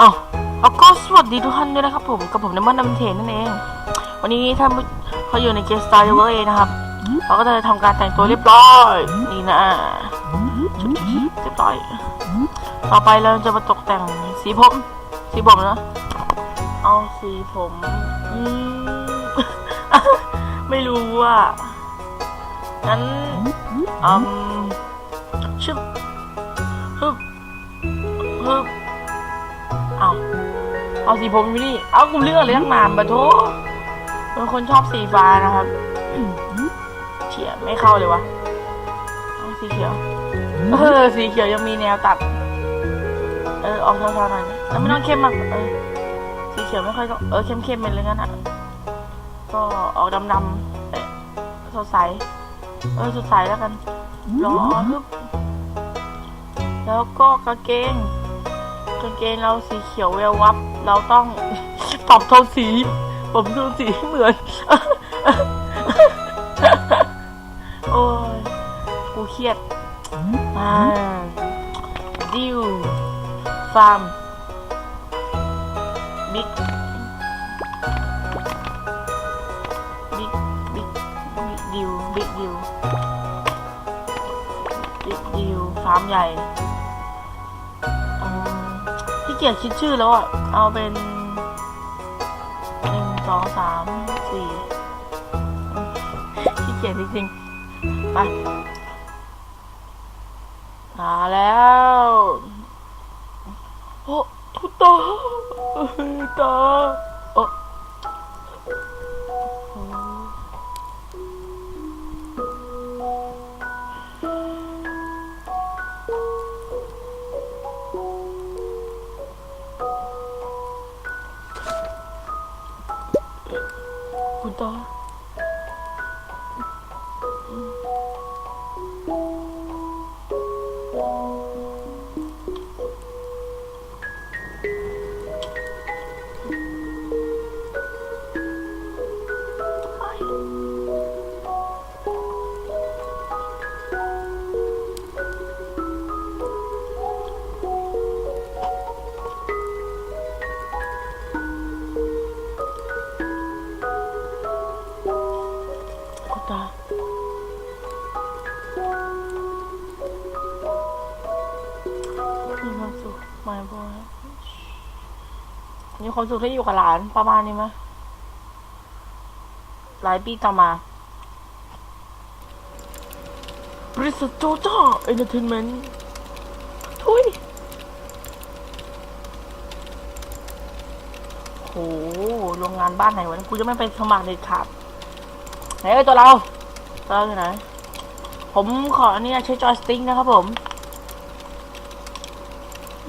อ๋อแล้วก็สวัสดีทุกท่านด้วยนะครับผมกับผมน้ำมันน้ำเทนนั่นเอง วันนี้ท่านเขาอยู่ในเกสตาร์เวอร์เอนะครับเราก็จะทำการแต่งตัวเรียบร้อยนี่นะเรียบร้อย ต่อไปเราจะมาตกแต่งสีผม สีผมนะเอาสีผมอมไม่รู้ว่างั้นอืมชึบฮึบฮึบ เอาเอาสีผมอยู่นี่ เอากูเลือกเลยตั้งนานปะโถเป็นคนชอบสีฟ้านะครับเฉียไม่เข้าเลยวะเอาสีเขียว เออ สีเขียวยังมีแนวตัด เออ ออกเทาๆหน่อยนะแต่ไม่ต้องเข้มมาก เออ สีเขียวไม่ค่อยต้อง เออ เข้มๆเป็นเลยงั้นอะ ก็ออกดำๆเอ๊ะสดใส เออ สดใสแล้วกันรอฮึบแล้วก็กางเกง กางเกงเราสีเขียวแวววับ เราต้องปรับโทนสี ผมโทนสีให้เหมือน โอ้ย กูเครียด อ่า ดิว ฟาร์ม บิ๊ก บิ๊ก บิ๊ก บิ๊กดิว บิ๊กดิว บิ๊กดิว ฟาร์มใหญ่ เกียจคิดชื่อแล้วอะ เอาเป็นหนึ่งสองสามสี่ขี้เกียจจริงๆ ไปมาแล้วโอ้ทุกตาเอ้ยตา ความสุขที่อยู่กับหลานประมาณนี้ไหมหลายปีต่อมาบริษัทโจจ้าเอนเตอร์เทนเมนต์ทุยโหโรงงานบ้านไหนวะนี่กูจะไม่ไปสมัครเด็ดขาดไหนเอ้ยตัวเราตัวเราอยู่ไหน ผมขออันนี้ใช้จอยสติ๊กนะครับผม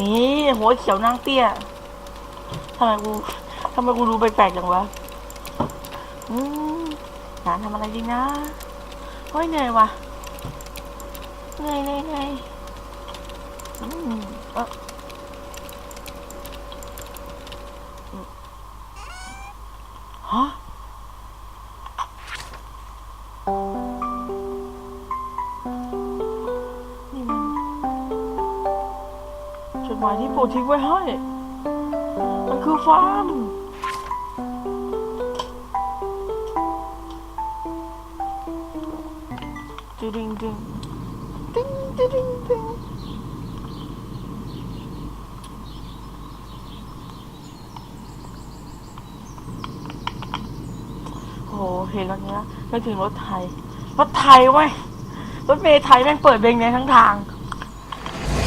นี่หัวเขียวนางเตี้ย ทำไมกูทำไมกูดูแปลกๆจังวะอืมงานทำอะไรดีนะเฮ้ยเหนื่อยวะเหนื่อยเหนื่อยเหนื่อยอืมเอออืมฮะนี่มันจดหมายที่ปู่ทิ้งไว้ให้ คือฟาร์มดึงดึงดึงดึงดึงดึงดึงโหเห็นแล้วเนี้ยนึกถึงรถไทย รถไทยเว้ย รถเมล์ไทยแม่งเปิดเพลงเนี้ยทั้งทาง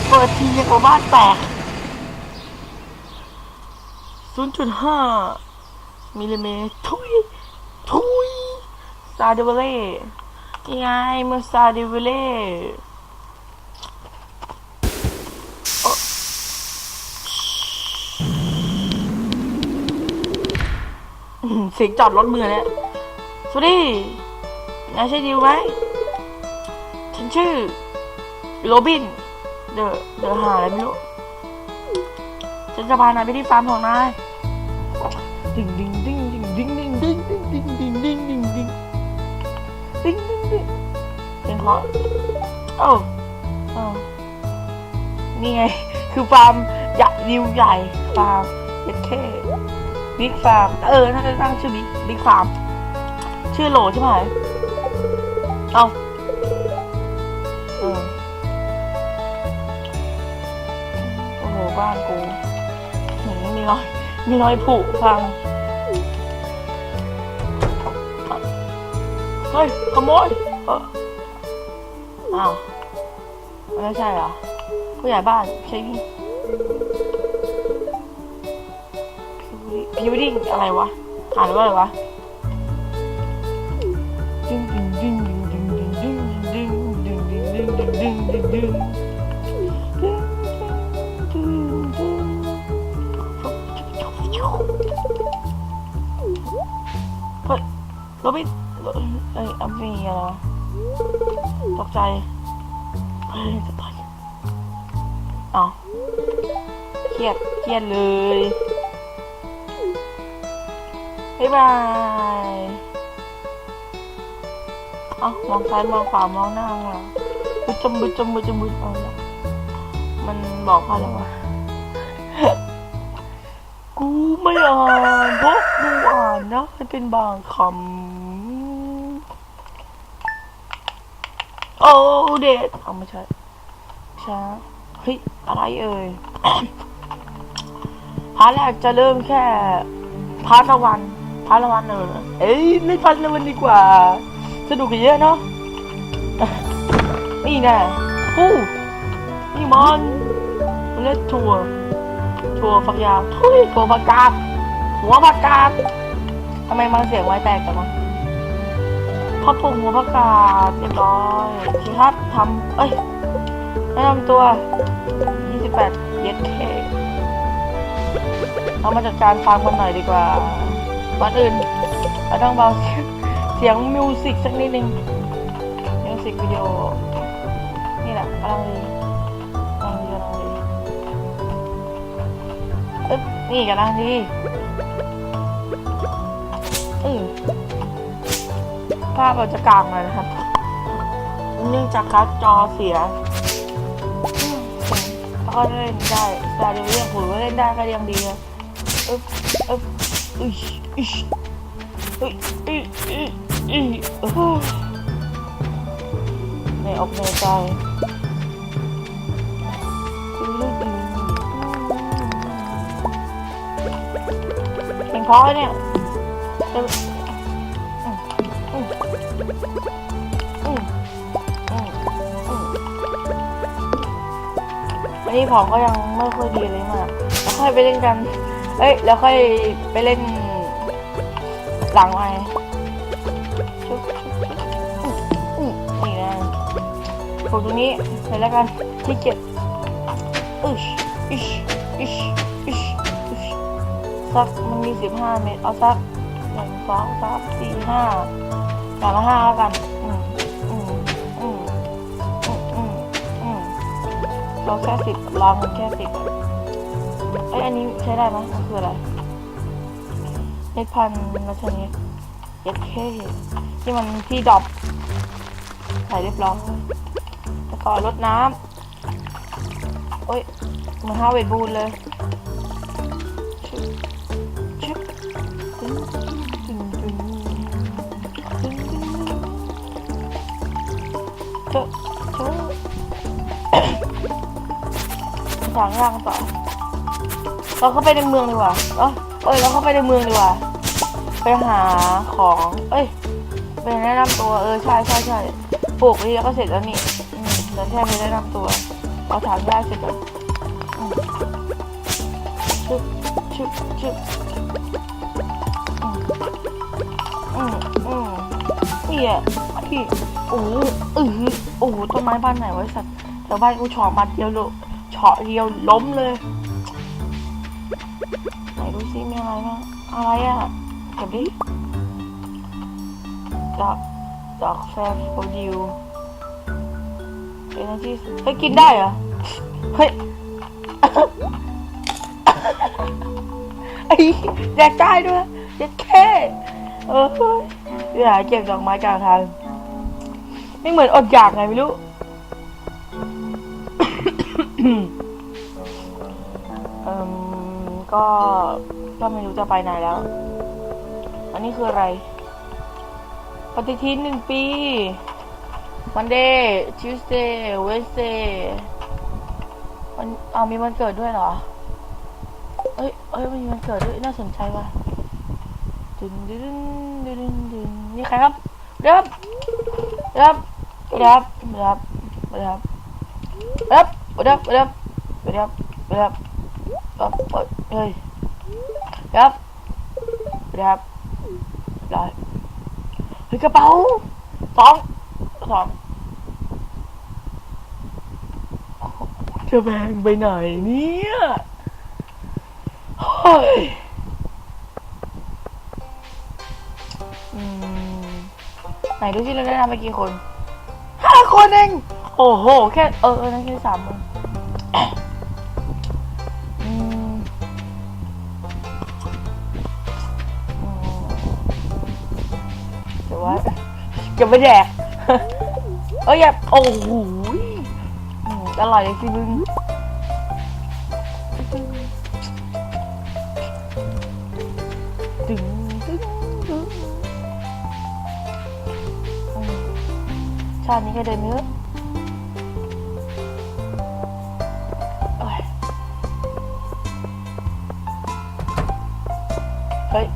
เปิดทียังกว่าบ้านแตก 0.5มิลลิเมตรทุยทุยซาเดเวเล่ยังไงเมืองซาเดเวเล่เสียงจอดรถมือเนี่ยสวัสดีนายใช่ดิวไหมฉันชื่อโรบิน เดอะเดอะหาอะไรไม่รู้ฉันจะพานายไปที่ฟาร์มของนาย เพลงเพราะโอ้โอ้นี่ไง คือฟาร์มใหญ่ริวใหญ่ฟาร์มเย็ดแค่บิ๊กฟาร์มเออน่าจะตั้งชื่อบิ๊กบิ๊กฟาร์มชื่อโหลใช่ไหมเอาเออโอ้โหบ้านกูเหมือนมีรอย มีรอยผุพังเฮ้ยขโมยเออ อ้าวไม่ใช่เหรอ ผู้ใหญ่บ้านใช่พี่พิวดิ้งอะไรวะอ่านว่าอะไรวะ ใจเฮ้ยจะต่อยเอาเครียดเครียดเลยบ๊ายบายเอามองซ้ายมองขวามองหน้ามองหลังบุจมบุจมบุจมบุจมเอาละมันบอกว่าอะไรวะกูไม่อ่านเพราะกูอ่านนะให้เป็นบางคำ โอ้เด็ดเอาไม่ใช่ช้าเฮ้ยอะไรเอ่ยพาร์ทแรกจะเริ่มแค่พาร์ทละวันพาร์ทละวันเออเอ้ยไม่พาร์ทละวันดีกว่า สนุกกันเยอะเนาะนี่แน่ฮู้นี่มันเล็ดถั่วถั่วฝักยาวทุยถั่วผักกาดหัวผักกาดทำไมมันเสียงไม้แตกจังวะ พอปรุงหัวผักกาดเรียบร้อยโอเคครับทำเอ้ยแนะนำตัว 28 เย็ดเคเรามาจัดการฟังกันหน่อยดีกว่าก่อนอื่นเราต้องเบาเสียงมิวสิกสักนิดนึงมิวสิกวิดีโอ นี่แหละกำลังดีกำลังดีกำลังดีเอ๊บนี่กำลังดี ภาพเราจะกลางเลยนะครับ เนื่องจากการ์ดจอเสียก็เล่นได้ซาเดเรียกผมว่าเล่นได้ก็ยังดีนะอึ๊บอึ๊บอึ๊ยอึ๊ยอึ๊ยอึ๊ยอึ๊ยอึ๊ยในอกในใจเพลงเพราะเนี่ย วันนี้ผมก็ยังไม่ค่อยดีเลยมากแล้วค่อยไปเล่นกัน เอ้ย แล้วค่อยไปเล่น หลังไม้ชุบชุบชุบอืมนี่นะผมตรงนี้ไปแล้วกันที่เก็บอึชอิชอิชอิชอิชสักมันมีสิบห้าเมตร เอาสักหนึ่งสองสามสี่ห้า อย่างละห้าแล้วกันอืมอืมอืมอืมอืมอืมเราแค่สิบลองแค่สิบเอ้ยอันนี้ใช้ได้ไหมมันคืออะไรเม็ดพันมาชนิดเย็ดเคที่มันที่ดรอปใส่เรียบร้อยแล้วก็ลดน้ำโอ้ยมันห้าเวทบูนเลย เจอเจอทางล่างต่อเราเข้าไปในเมืองดีกว่าเอ้ยเอ้ยเราเข้าไปในเมืองดีกว่า ไปหาของ เอ้ยไปแนะนำตัว เออใช่ใช่ใช่ปลูกนี่แล้วก็เสร็จแล้วนี่อืมเดี๋ยวแค่ไปแนะนำตัวเราถามได้เสร็จแล้วอืมชึบชึบชึบอืมอืมนี่อะพี่ โอ้โหเออโอ้โหต้นไม้บ้านไหนไว้สัตว์แถวบ้านกูเฉาะบัดเดียวโลเฉาะเดียวล้มเลย ไหนดูซิมีอะไรบ้างอะไรอะเก็บดิดอกดอกแฟร์โฟดิวเอเนจีเฮ้ยกินได้เหรอ เฮ้ยไอ้แดกได้ด้วยเด็ดแค่เออเดี๋ยวหาเก็บดอกไม้กลางทาง ไม่เหมือนอดอยากไงไม่รู้ก็ก็ไม่รู้จะไปไหนแล้ว อันนี้คืออะไร ปฏิทินหนึ่งปีวันเดย์ Tuesday Wednesday วันเอามีวันเกิดด้วยเหรอ เอ้ยเอ้ยมีวันเกิดด้วยน่าสนใจว่ะดึงดึงดึงดึงดึงนี่ใครครับเรับ รับรับรับรับรับรับรับรับรับรับเฮ้ยรับรับได้เฮ้ยกระเป๋าสองสองจะแบงไปไหนเนี่ยเฮ้ย ไหนดูสิเราได้นำไปกี่คนห้าคนเอง โอ้โห แค่เออเออนั่นแค่สามคนอืมอืมเดี๋ยวว่าจะไม่แดกเอ้ยอย่าโอ้โหยอืมอร่อยสิมึงาตินี้ก็เดินเนื้อะเฮ้ย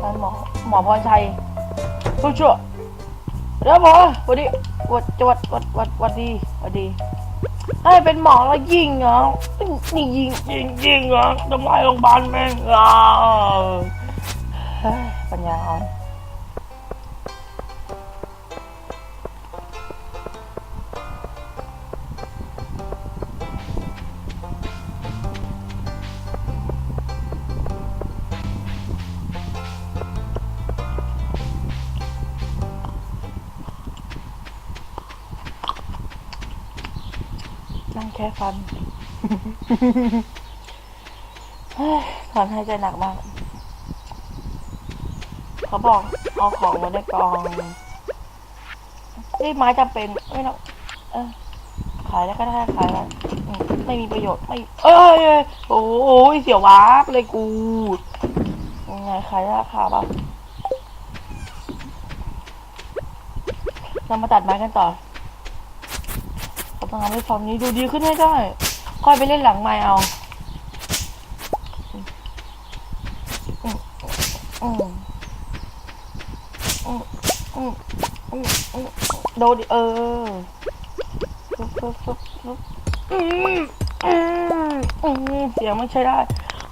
ท่านหมอ หมอพรชัยผู้ช่วยแล้วหมอสวัสดีวัดวัดวัดวัดวัดดีวัดดีเฮ้เป็นหมอแล้วยิงเหรอนี่ยิงยิงยิงเหรอทำลายโรงพยาบาลแม่งอเฮ้ยปัญญาอ่อน ถอนหายใจหนักมาก เขาบอกเอาของไว้ในกองนี่ไม้จำเป็นไม่ต้องเออขายแล้วก็ได้ขายแล้วไม่มีประโยชน์ไม่เอ้ยเอ้ยโอ้ยเสียววาบเลยกูยังไงขายราคาบ้างเรามาตัดไม้กันต่อเราต้องทำให้ฟอร์มนี้ดูดีขึ้นให้ได้ ค่อยไปเล่นหลังไม้เอาอืมอืมอืมอืมอืมอืมโดนดิเออฟุบฟุบฟุบฟุบอืมอืมอืมเสียงไม่ใช่ได้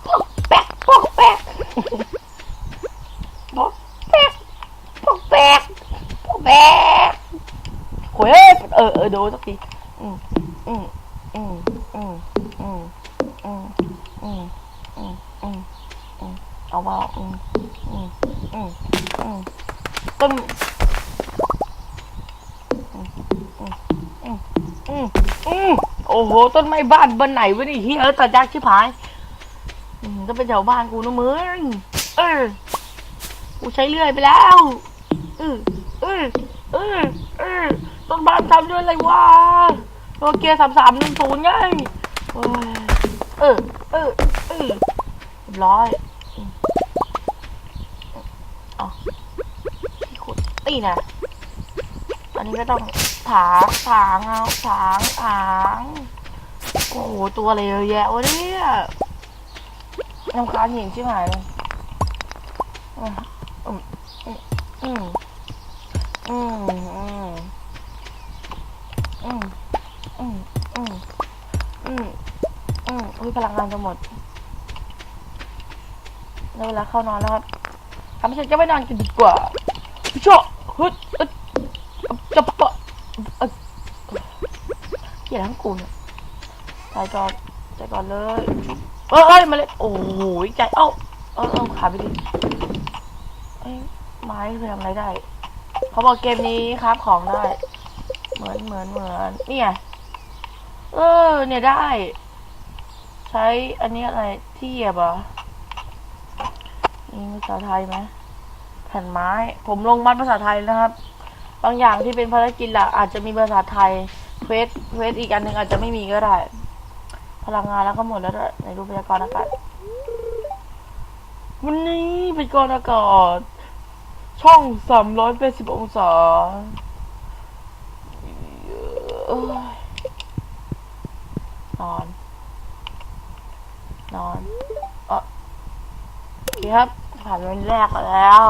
พวกแป๊กพวกแป๊กพวกแป๊กพวกแป๊กพวกแป๊กโอ้ยเออเออโดนสักทีอืมอืม เอาว่าอืมอืมอืมอืมตึ้มโอ้โห ต้นไม้บ้านบนไหนวะนี่เฮียตัดยากชิบหายก็เป็นชาวบ้านกูนะมึงเออกูใช้เลื่อยไปแล้วเออเออเออเออต้นบ้านทำด้วยอะไรวะ โนเกียสามสามหนึ่งศูนย์ไงโอ้ยเออเออเออเรียบร้อยอืมเอาที่ขุดตีนะอันนี้ก็ต้องถางถางเอาถางถางโอ้โหตัวอะไรเยอะแยะวะเนี่ยน้ำค้างเห็นชิบหายเลยอืมอืมอืมอืมอืม อืมอืมอืมอืมอุ้ยพลังงานจะหมดได้เวลาเข้านอนแล้วครับทำเสร็จจะไปนอนกันดีกว่าพี่โชฮึดอึดจะปะเอ้ยเกลียดทั้งกูเนี่ยใจก่อนใจก่อนเลยเอ้ยมาเลยโอ้โหใจเอ้าเออเออขาไปดิเอ้ไม้คือทำอะไรได้ เขาบอกเกมนี้ครับของได้ เหมือนเหมือนเหมือนนี่ยเออ เนี่ยได้ ใช้อันนี้อะไรที่เหยียบอะมีภาษาไทยไหมแผ่นไม้ ผมลงมัดภาษาไทยนะครับ บางอย่างที่เป็นภารกิจหลักอาจจะมีภาษาไทยเควสเควสอีกอันหนึ่งอาจจะไม่มีก็ได้ พลังงานแล้วก็หมดแล้วในรูปพยากรณ์อากาศวันนี้เป็นกรอากาศช่องสามร้อยแปดสิบองศาเอ้ย นอน นอนเออโอเคครับ ผ่านวันแรกแล้ว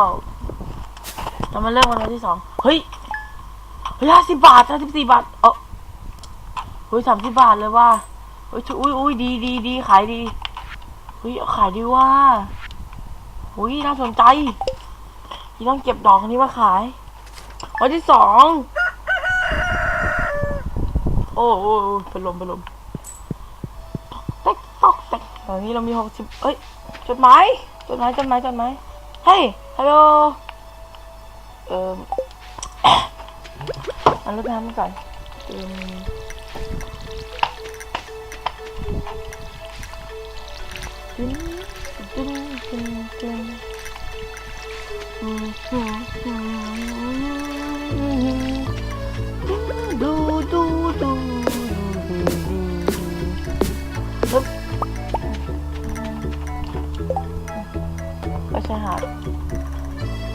เรามาเริ่มวันที่สองเฮ้ยเฮ้ยห้าสิบบาทห้าสิบสี่บาท เออเฮ้ยสามสิบบาทเลยว่าเฮ้ยอุ้ยอุ้ยดีดีดีขายดีเฮ้ยขายดีว่าเฮ้ยน่าสนใจที่ต้องเก็บดอกนี้มาขาย วันที่สอง โอ้โอ้เป็นลมเป็นลม อกเต๊กตอนนี้เรามีหกสิบเอ้ยจดหมายจดหมายจดหมายจดหมายเฮ้ยฮัลโหลเอ่อเอารถน้ำก่อนอิ่มตึ้นตึ้นตึ้นตึ้นอืมอืมอืมดูดูดูดูดูฮึ บไปชายหาด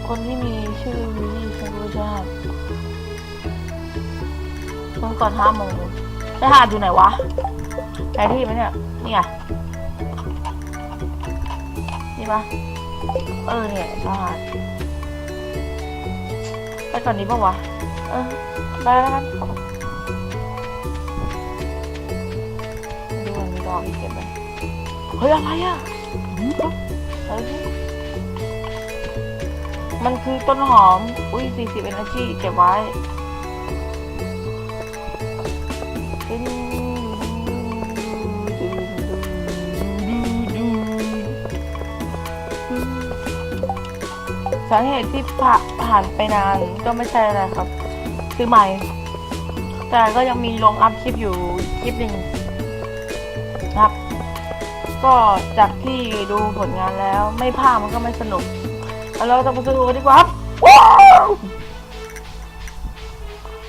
คนที่มีชื่อวิลลี่ใช่ไหมชายหาดต้อก่อนห้าโมงชายหาดอยู่ไหนวะไหนที่ไหมเนี่ยนี่ไงนี่ปะเออเนี่ยชายหาดไปก่อนนี้ปะวะเออไปแล้วกันดูมันมีดอกอีกเก็บไหมเฮ้ยอะไรอะเฮ้ย มันคือต้นหอม อุ้ยสี่สิบเอเนจีเก็บไว้ดึงสาเหตุที่ผ่าผ่านไปนานก็ไม่ใช่อะไรครับ ซื้อใหม่ แต่ก็ยังมีลงอัพคลิปอยู่คลิปหนึ่งนะครับ ก็จากที่ดูผลงานแล้ว ไม่ภามันก็ไม่สนุก แล้วเราจะมาดูกันดีกว่าครับว้าว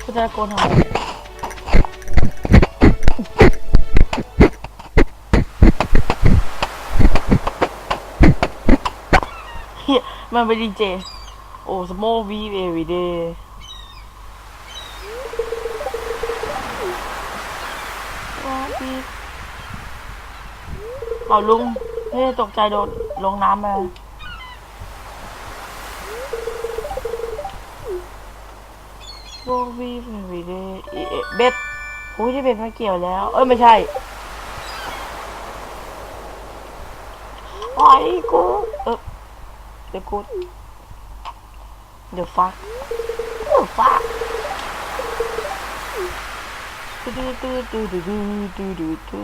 คุณจะโกนทำไมเฮียมันเป็นดีเจ โอ้สโมวีเอวีเดย์เอาลุงเฮ้ตกใจโดนลงน้ำมา โบวีเอวีเดย์เบ็ดโอ้ยที่เบ็ดม่เกี่ยวแล้ว เอ้ยไม่ใช่ไอ้กูเออเดี๋ยวกูเดี๋ยวฟักเดี๋ยวฟักดูดูดูดูดูดูดูดู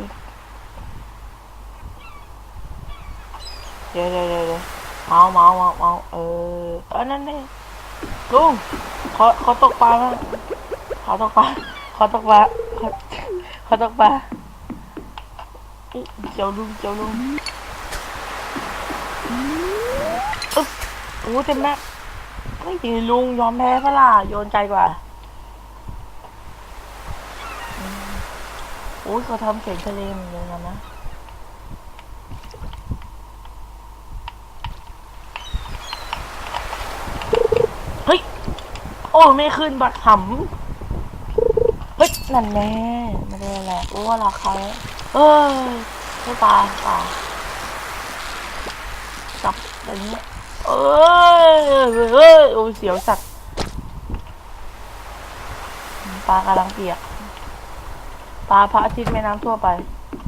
เดี๋ยวเดี๋ยวเดี๋ยวเดี๋ยวเมาเมาเมาเมาเออเออนั่นนี่ย ลุงขอขอตกปลาบ้างขอตกปลาขอตกปลาขอขอตกปลาอุ๊ยเจ้าลุงเจ้าลุงอึ๊บโอ้เต็มแม็กไม่จริงลุงยอมแพ้ปะล่ะโยนใจกว่าโอ้ยเขาทำเสียงทะเลเหมือนกันนะ เฮ้ย โอ้ยไม่ขึ้นบัตรหำเฮ้ยนั่นแน่ไม่ได้แหละโอ้ว่าราคาเอ้ยไม่ตายตายจับแบบนี้เอ้ยเอ้ยโอ้เสียวสัตว์ปลากำลังเปียกปลาพระอาทิตย์แม่น้ำทั่วไป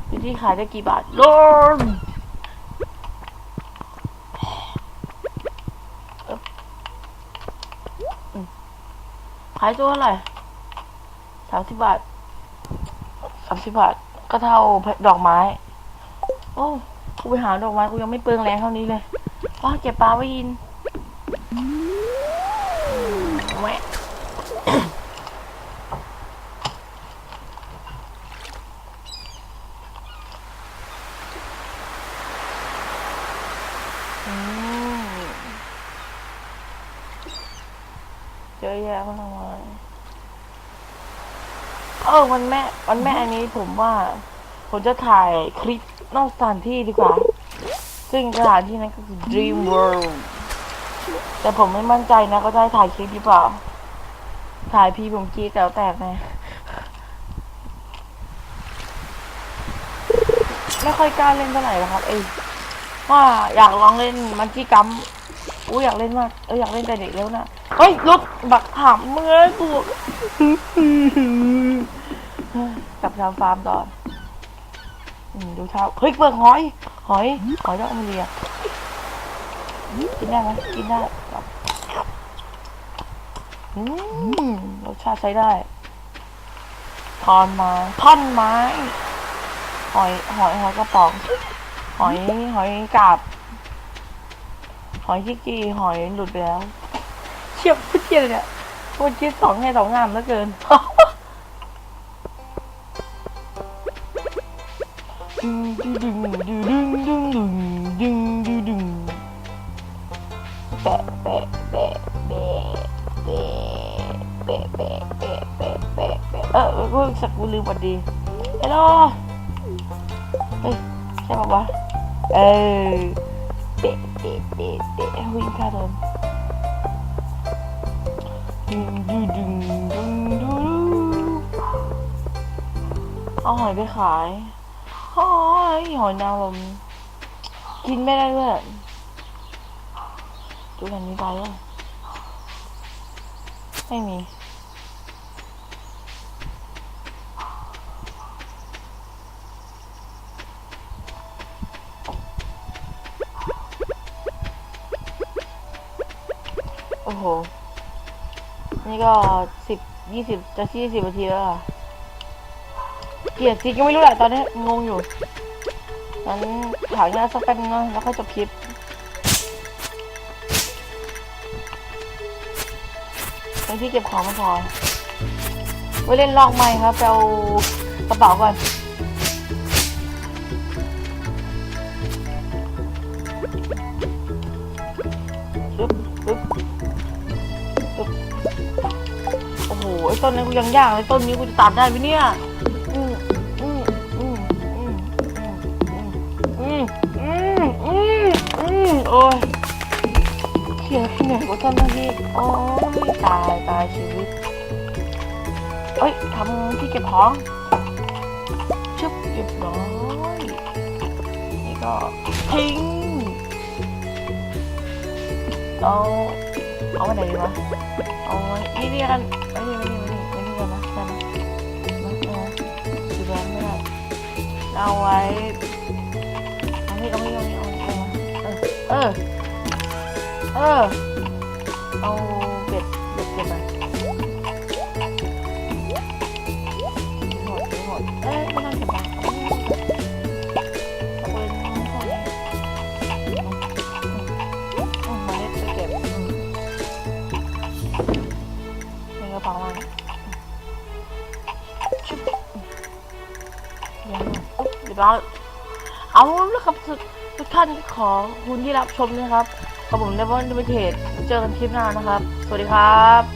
อยู่ที่ขายได้กี่บาทโลนเอิบอืมขายตัวเท่าไหร่สามสิบบาทสามสิบบาท ก็เท่าดอกไม้ โอ้ กูไปหาดอกไม้กูยังไม่เปลืองแรงเท่านี้เลยว่าเก็บปลาไว้ยินแหวะ อืมเยอะแยะมากมายเออวันแม่วันแม่อันนี้ผมว่า ผมจะถ่ายคลิปนอกสถานที่ดีกว่า ซึ่งสถานที่นั้นก็คือ Dream World แต่ผมไม่มั่นใจนะก็จะให้ถ่ายคลิปหรือเปล่า ถ่ายพี่ผมกี้แล้วแตกไงไม่ค่อยกล้าเล่นเท่าไหร่หรอกครับ เอ้ว่าอยากลองเล่นมันจี้กัมอู้อยากเล่นมาก เอออยากเล่นแต่เด็กแล้วนะเฮ้ยรถบักถามเมื่อกู กลับทำฟาร์มต่ออืมดูเช้าเฮ้ยเปลือกหอย หอย หอยดอกอเมริกากินได้ไหมกินได้ครับอืมรสชาติใช้ได้ทอนไม้ท่อนไม้ หอย หอย หอยกระป๋อง หอย หอยกาบ หอยที่กีหอยหลุดไปแล้ว เชียบพูดเชียเลยเนี่ยพูดคิดสองให้สองงามเหลือเกิน เออกูสักกูลืมวันดีฮัลโหลเฮ้ยใช่ปะวะเออเปะเปะเปะเปะวิ่งข้าโดนดึงดึงดึงดึงดึงเอาหอยไปขาย หอยหอยนางรมกินไม่ได้ด้วยดูแผ่นนี้ไปยังไม่มีโอ้โห นี่ก็สิบยี่สิบจะยี่สิบนาทีแล้วอะ เกลียดจริงก็ไม่รู้แหละตอนนี้งงอยู่งั้นถ่ายงาสักแป๊บนึงนะแล้วค่อยจบคลิปไปที่เก็บของมันพอไว้เล่นลอกไม้ครับไปเอากระเป๋าก่อนปึ๊บปึ๊บปึ๊บโอ้โหไอ้ต้นนี้กูยังยากเลยต้นนี้กูจะตัดได้ไหมเนี่ย โอ้ยเขียนเหนื่อยกว่าต้นเมื่อกี้โอ้ยตายตายชีวิตเอ้ยทำที่เก็บของชึบเรียบร้อยนี่ก็ทิ้งเอาเอาไว้ไหนดีวะเอาไว้นี่นี่กันไอ้นี่ ออ เอาเบ็ดเบ็ดเก็บไปหมดหมดเอ้ยไม่ต้องเก็บบ้เอาไปพวกนี้อืมาเล็ดไปเก็บในกระเป๋ามันชุบเดี๋ยวนะอุ๊บเดี๋ยวเราเอาแล้วครับทุกทุกท่านขอคุณที่รับชมนะครับ กับผมในวันดิเทสเจอกันคลิปหน้านะครับ สวัสดีครับ